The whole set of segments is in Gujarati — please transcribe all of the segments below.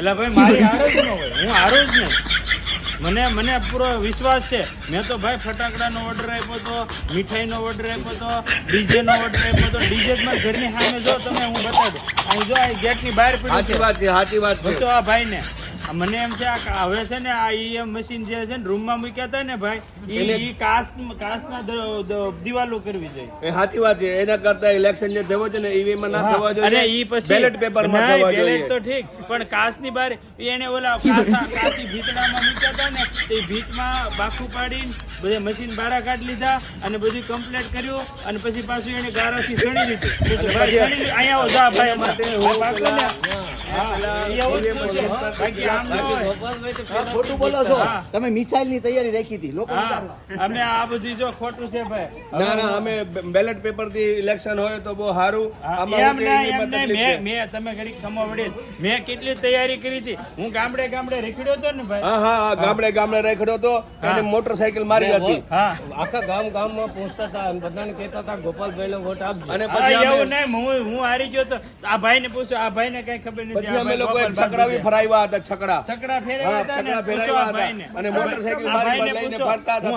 એટલે ભાઈ મારી હાર જ ન હોય. હું હારું જ નહીં. મને મને પૂરો વિશ્વાસ છે. મેં તો ભાઈ ફટાકડાનો ઓર્ડર આપ્યો હતો મીઠાઈનો ઓર્ડર આપ્યો હતો ડીજેનો ઓર્ડર આપ્યો હતો ડીજે જ મારા ઘરની સામે જો તમે હું બતાવી દઉં અહીં જો આ ગેટની બહાર પડી સાચી વાત છે સાચી વાત છે. આ ભાઈને. આ મને એમ છે આ હવે છે ને આ ઈએમ મશીન જે છે ને રૂમમાં મૂક્યા હતા ને ભાઈ ઈ દ- દ- દિવાલો કરવી જોઈએ. એ સાચી વાત છે. એના કરતા ઇલેક્શન જે થયો છે ને ઈવીએમ ના થવા જોઈએ. અને ઈ પછી બેલેટ પેપરમાં થવા જોઈએ. બેલેટ તો ઠીક પણ કાચની બાર એને ઓલા કાસા કાચી ભીતડામાં મૂક્યા હતા ને એ ભીતમાં બાખું પાડીને બધે મશીન બારા કાઢી લીધા અને બધું કમ્પ્લીટ કર્યું અને પછી પાછું એને ગારાથી સણી લીધું. ભાઈ સણી. અહીંયા જા ભાઈ અમારે. મિસાઇલની તૈયારી રાખી હતી લોકો ખોટું છે ઇલેક્શન હોય તો બહુ સારું નહીં, માં નહીં. તમે ઘડીક મેં કેટલી તૈયારી કરી હતી હું ગામડે ગામડે રેખડ્યો હતો ને ભાઈ હા હા ગામડે ગામડે રેખડ્યો હતો અને મોટરસાયકલ મારી હતી આખા ગામ ગામમાં પહોંચતા હતા અને બધાને કહેતા હતા ગોપાલભાઈ નો વોટ આપજો અને પછી એવું નહીં હું હું હારી ગયો તો આ ભાઈને પૂછ્યો આ ભાઈને કઈ ખબર નથી પછી અમે લોકો છકડા બી ફરાવ્યા હતા છકડા છકડા ફેરવ્યા હતા. અને મોટરસાયકલ આ મારી લઈને. ફરતા હતા.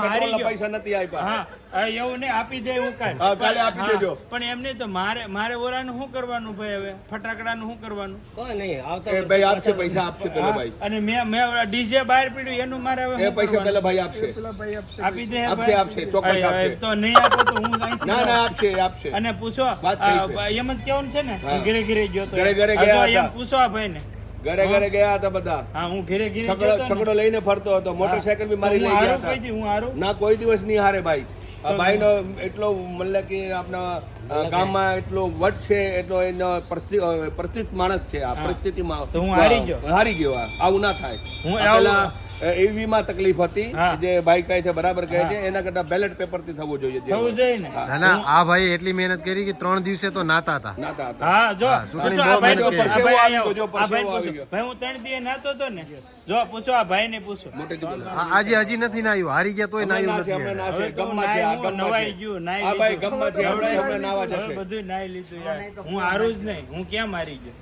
પૈસા નથી આપ્યા એવું આપી દે હું કાલ કાલે આપી દેજો. પણ એમ નહીં તો મારે મારે ઓલાનું શું કરવાનું ભાઈ હવે? ફટાકડાનું શું કરવાનું? કોઈ નહીં આવતા ભાઈ આપશે પૈસા આપશે પેલો ભાઈ. અને મેં મેં ઓલા ડીજે બહાર પીડ્યું એનું મારે હવે એ શું ભાઈ આપશે. પેલા ભાઈ આપશે આપી દે આપશે, આપશે, ચોક્કસ આપશે. તો નહીં આપો તો હું ના ના આપશે આપશે. અને પૂછો. એમ જ કેવું છે ને? ઘરે ઘરે ગયો તો. ઘરે ઘરે ગયા એમ પૂછો આ ભાઈને. ઘરે ઘરે ગયા હતા બધા. હા હું ઘરે ઘરે છકડો. છકડો લઈને ફરતો હતો. મોટરસાયકલ બી મારી લઈ હું ગયા હતા. હું હારું? ના કોઈ દિવસ નહીં હારે ભાઈ. ભાઈનો એટલો મતલબ કે આપણા ગામમાં એટલો વટ છે એટલો એનો પ્રતિ માણસ છે આ પરિસ્થિતિમાં હું હારી ગયો. હારી ગયો આવું ના થાય. હું આ એવી તકલીફ હતી. જે ભાઈ કહે છે બરાબર કહે છે એના કરતા બેલેટ પેપરથી થવું જોઈએ થવું જોઈએ ને. ના ના આ ભાઈ એટલી મહેનત કરી કે ત્રણ દિવસે તો નાતા હતા. નાતા હતા. હા જો પૂછો આ ભાઈ મહેનત પૂછો, કરી. આ ભાઈ પરસેવો આવી. ગયો, પરસેવો આવી ગયો. ભાઈ હું ત્રણ દિવસ નાતો તો ને. જો પૂછો આ પૂછો. થી બોલો. આ- આજે હજી નથી નાયું. હારી ગયા તોય નાયું નથી. હમણાં નાશે. તો ગમમાં છે, આ ગમ નવાઈ ગયું, નાઈ આ ભાઈ ગમમાં છે, હમણાં હમણાં નાવા જશે. બધું નાઈ લીધું યાર. હું હારું જ નહીં. હું ક્યાં મારી ગયો?